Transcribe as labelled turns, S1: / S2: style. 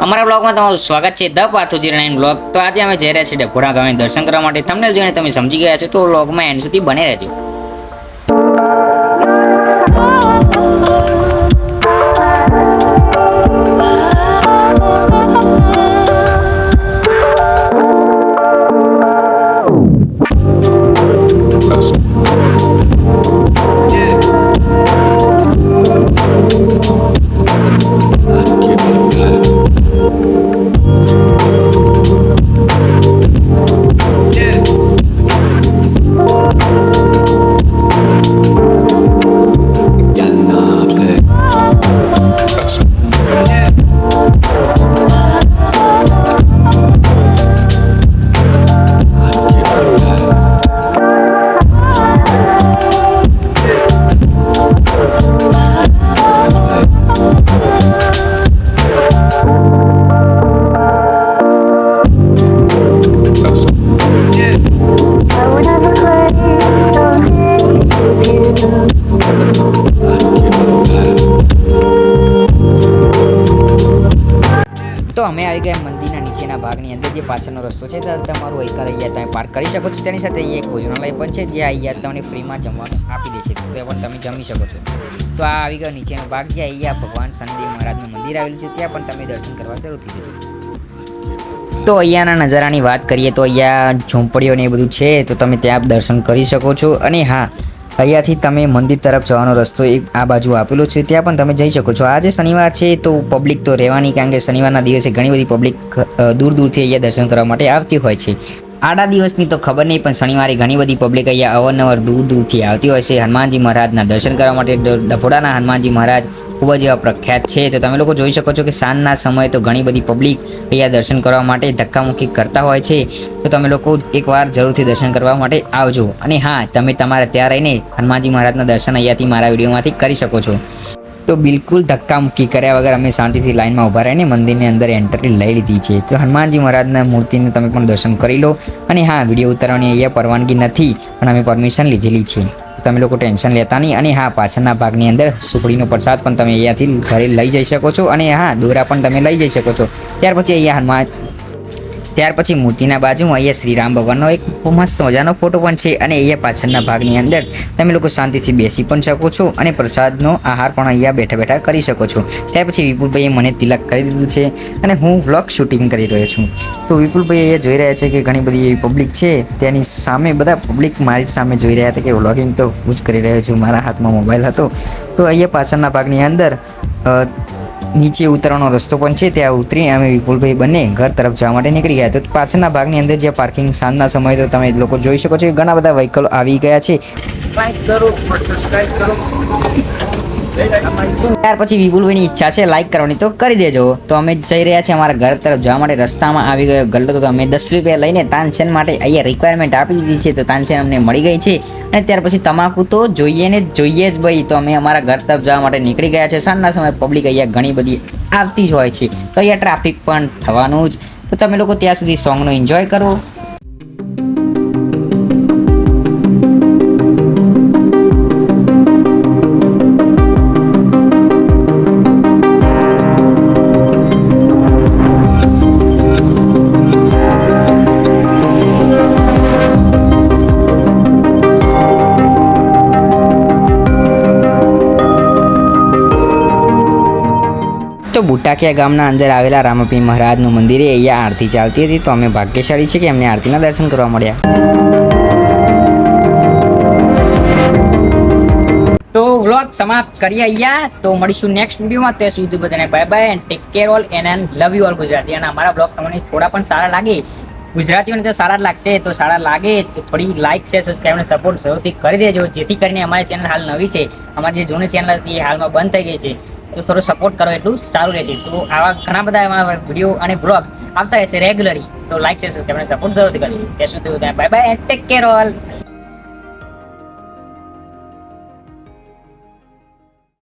S1: અમારા બ્લોગમાં તમારું સ્વાગત છે ધ પાથુજી નાઇન બ્લોગ. તો આજે અમે જઈ રહ્યા છીએ ડભોડા ગામે દર્શન કરવા માટે. તમને જોઈને તમે સમજી ગયા છો તો બ્લોગમાં એન્ડ સુધી બને રહેજો. પાછળનો રસ્તો છે ત્યાં તમારું વ્હીકલ અહીંયા તમે પાર્ક કરી શકો છો. તેની સાથે એક ભોજનાલય પણ છે, જે અહીંયા તમને ફ્રીમાં જમવાનું આપી દે છે. તો પણ તમે જમી શકો છો. તો આ આવી ગયો નીચેનો ભાગ જે અહીંયા ભગવાન શનિદેવ મહારાજનું મંદિર આવેલું છે, ત્યાં પણ તમે દર્શન કરવા જરૂરથી જજો. તો અહીંયાના નજારાની વાત કરીએ તો અહીંયા ઝૂંપડીઓ ને એ બધું છે, તો તમે ત્યાં દર્શન કરી શકો છો. અને હા અહીંયાથી તમે મંદિર તરફ જવાનો રસ્તો એક આ બાજુ આપેલો છે, ત્યાં પણ તમે જઈ શકો છો. આજે શનિવાર છે તો પબ્લિક તો રહેવાની, કારણ કે શનિવારના દિવસે ઘણી બધી પબ્લિક દૂર દૂરથી અહીંયા દર્શન કરવા માટે આવતી હોય છે. આડા દિવસની તો ખબર નહીં, પણ શનિવારે ઘણી બધી પબ્લિક અહીંયા અવારનવાર દૂર દૂરથી આવતી હોય છે. હનુમાનજી મહારાજના દર્શન કરવા માટે ડ- ડભોડાના હનુમાનજી મહારાજ ખૂબ જ એવા પ્રખ્યાત છે. તો તમે લોકો જોઈ શકો છો કે સાંજના સમયે તો ઘણી બધી પબ્લિક અહીંયા દર્શન કરવા માટે ધક્કામુક્કી કરતા હોય છે. તો તમે લોકો એકવાર જરૂરથી દર્શન કરવા માટે આવજો. અને હા, તમે તમારે ત્યાં રહીને હનુમાનજી મહારાજના દર્શન અહીંયાથી મારા વિડીયોમાંથી કરી શકો છો. તો બિલકુલ ધક્કામુક્કી કર્યા વગર અમે શાંતિથી લાઇનમાં ઊભા રહીને મંદિરની અંદર એન્ટ્રી લઈ લીધી છે. તો હનુમાનજી મહારાજના મૂર્તિને તમે પણ દર્શન કરી લો. અને હા, વીડિયો ઉતારવાની અહીંયા પરવાનગી નથી, પણ અમે પરમિશન લીધેલી છે. તમે લોકો ટેન્શન લેતા નહીં. અને હા, પાછળના ભાગની અંદર સુખડીનો પ્રસાદ પણ તમે અહીંયાથી ઘરે લઈ જઈ શકો છો. અને હા, દોરા પણ તમે લઈ જઈ શકો છો. ત્યાર પછી અહીંયા હનુમાન ત્યાર પછી મૂર્તિના બાજુમાં અહીંયા શ્રી રામ ભગવાનનો એક મસ્ત મજાનો ફોટો પણ છે અને અહીંયા પાછળના ભાગની અંદર તમે લોકો શાંતિથી બેસી પણ શકો છો અને પ્રસાદનો આહાર પણ અહીંયા બેઠા બેઠા કરી શકો છો. ત્યાર પછી વિપુલભાઈએ મને તિલક કરી દીધું છે અને હું વ્લોગ શૂટિંગ કરી રહ્યો છું. તો વિપુલભાઈ અહીંયા જોઈ રહ્યા છે કે ઘણી બધી એવી પબ્લિક છે. તેની સામે બધા પબ્લિક મારી સામે જોઈ રહ્યા હતા કે વ્લોગિંગ તો હું જ કરી રહ્યો છું. મારા હાથમાં મોબાઈલ હતો. તો અહીંયા પાછળના ભાગની અંદર નીચે ઉતરવાનો રસ્તો પણ છે, ત્યાં ઉતરી અમે વિપુલભાઈ બંને ઘર તરફ જવા માટે નીકળી ગયા. તો પાછળના ભાગની અંદર જે પાર્કિંગ સાંજના સમયે તો તમે લોકો જોઈ શકો છો ઘણા બધા વ્હીકલ આવી ગયા છે. ત્યાર પછી વિપુલભાઈની ઈચ્છા છે લાઈક કરવાની, તો કરી દેજો. તો અમે જઈ રહ્યા છીએ અમારા ઘર તરફ. જવા માટે રસ્તામાં આવી ગયો ગલ્લો, તો અમે દસ રૂપિયા લઈને તાનસેન માટે અહીંયા રિક્વાયરમેન્ટ આપી દીધી છે, તો તાનસેન અમને મળી ગઈ છે. અને ત્યાર પછી તમાકુ તો જોઈએ ને જોઈએ જ ભાઈ. તો અમે અમારા ઘર તરફ જવા માટે નીકળી ગયા છે. સાંજના સમયે પબ્લિક અહીંયા ઘણી બધી આવતી જ હોય છે. તો અહીંયા ટ્રાફિક પણ થવાનું જ. તો તમે લોકો ત્યાં સુધી સોંગનો એન્જોય કરો. તો બુટાકિયા ગામના અંદર આવેલા રામપી મહારાજનું મંદિરે અહીંયા આરતી ચાલતી હતી. તો અમે ભાગ્યશાળી છે કે અમને આરતીના દર્શન કરવા મળ્યા. તો વ્લોગ સમાપ્ત કરીએ અહીંયા. તો મળીશું નેક્સ્ટ વિડીયોમાં. ત્યાં સુધી બધાને bye bye and take care all and and love you all Gujarati. અને અમારા બ્લોગ તમને થોડા પણ સારા લાગે. ગુજરાતીઓને તો સારા જ લાગશે. તો સારા લાગે તો થોડી લાઇક છે સબસ્ક્રાઈબ અને સપોર્ટ જરૂરથી કરી દેજો. જેથી કરીને અમારી ચેનલ હાલ નવી છે. અમારી જે જૂની ચેનલ હતી એ હાલમાં બંધ થઈ ગઈ છે. તો થોડો સપોર્ટ કરો એટલું સારું રહેશે. તો આવા ઘણા બધા એમાં વીડિયો અને બ્લોગ આવતા રહેશે રેગ્યુલરી તો લાઈક છે સબસ્ક્રાઈબ અને સપોર્ટ જરૂરથી કરી ત્યાં સુધી bye bye take care all